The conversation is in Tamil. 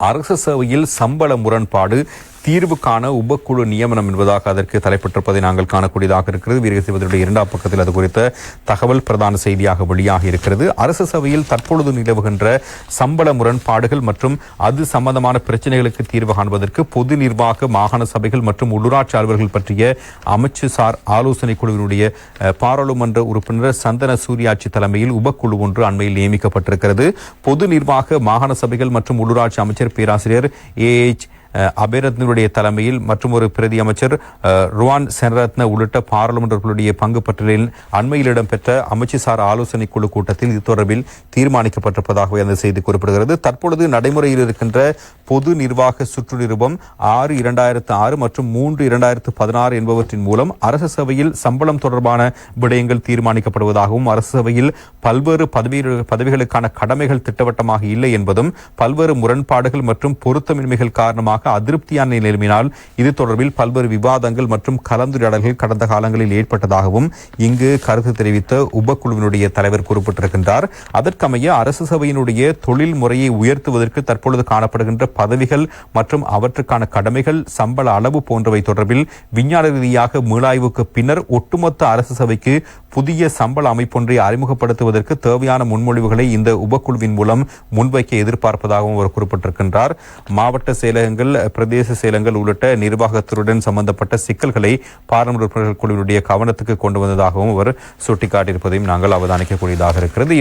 அரசு சேவையில் சம்பள முரண்பாடு தீர்வுக்கான உபக்குழு நியமனம் என்பதாக அதற்கு தலைப்பட்டிருப்பதை நாங்கள் காணக்கூடியதாக இருக்கிறது. வீரக இரண்டாம் பக்கத்தில் அது குறித்த தகவல் பிரதான செய்தியாக வெளியாக இருக்கிறது. அரசு சபையில் தற்பொழுது நிலவுகின்ற சம்பள முரண்பாடுகள் மற்றும் அது சம்பந்தமான பிரச்சனைகளுக்கு தீர்வு காண்பதற்கு பொது நிர்வாக மாகாண சபைகள் மற்றும் உள்ளூராட்சி அலுவலர்கள் பற்றிய அமைச்சு சார் ஆலோசனை குழுவினுடைய பாராளுமன்ற உறுப்பினர் சந்தன சூரியாட்சி தலைமையில் உபக்குழு ஒன்று அண்மையில் நியமிக்கப்பட்டிருக்கிறது. பொது நிர்வாக மாகாண சபைகள் மற்றும் உள்ளூராட்சி அமைச்சர் பேராசிரியர் ஏ எச் அபேரத்னுடைய தலைமையில் மற்றும் ஒரு பிரதி அமைச்சர் ருவான் செனரத்ன உள்ளிட்ட பாராளுமன்றங்களுடைய பங்கு பற்றியில் அண்மையில் இடம்பெற்ற அமைச்சுசார் ஆலோசனை குழு கூட்டத்தில் இது தொடர்பில் தீர்மானிக்கப்பட்டிருப்பதாகவே அந்த செய்தி குறிப்பிடுகிறது. தற்பொழுது நடைமுறையில் இருக்கின்ற பொது நிர்வாக சுற்று நிருபம் ஆறு இரண்டாயிரத்து ஆறு மற்றும் மூன்று இரண்டாயிரத்து பதினாறு என்பவற்றின் மூலம் அரசு சபையில் சம்பளம் தொடர்பான விடயங்கள் தீர்மானிக்கப்படுவதாகவும் அரசு சபையில் பல்வேறு பதவி பதவிகளுக்கான கடமைகள் திட்டவட்டமாக இல்லை என்பதும் பல்வேறு முரண்பாடுகள் மற்றும் பொருத்தமின்மைகள் காரணமாக அதிருப்தியான நிலைமையினால் இது தொடர்பில் பல்வேறு விவாதங்கள் மற்றும் கலந்துரையாடல்கள் கடந்த காலங்களில் ஏற்பட்டதாகவும் இங்கு கருத்து தெரிவித்த உபக்குழுவினுடைய தலைவர் குறிப்பிட்டிருக்கின்றார். அதற்கமைய அரசு சபையினுடைய தொழில் முறையை உயர்த்துவதற்கு தற்பொழுது காணப்படுகின்ற பதவிகள் மற்றும் அவற்றுக்கான கடமைகள் சம்பள அளவு போன்றவை தொடர்பில் விஞ்ஞான ரீதியாக மீளாய்வுக்கு பின்னர் ஒட்டுமொத்த அரசு சபைக்கு புதிய சம்பள அமைப்பொன்றை அறிமுகப்படுத்துவதற்கு தேவையான முன்மொழிவுகளை இந்த உபக்குழுவின் மூலம் முன்வைக்க எதிர்பார்ப்பதாகவும் அவர் குறிப்பிட்டிருக்கின்றார். மாவட்ட செயலகங்கள் பிரதேச செயலகங்கள் உள்ளிட்ட நிர்வாகத்துடன் சம்பந்தப்பட்ட சிக்கல்களை பாராளுமன்ற குழுவினுடைய கவனத்துக்கு கொண்டு வந்ததாகவும் அவர் சுட்டிக்காட்டியிருப்பதையும் நாங்கள் அவதானிக்கக்கூடியதாக இருக்கிறது.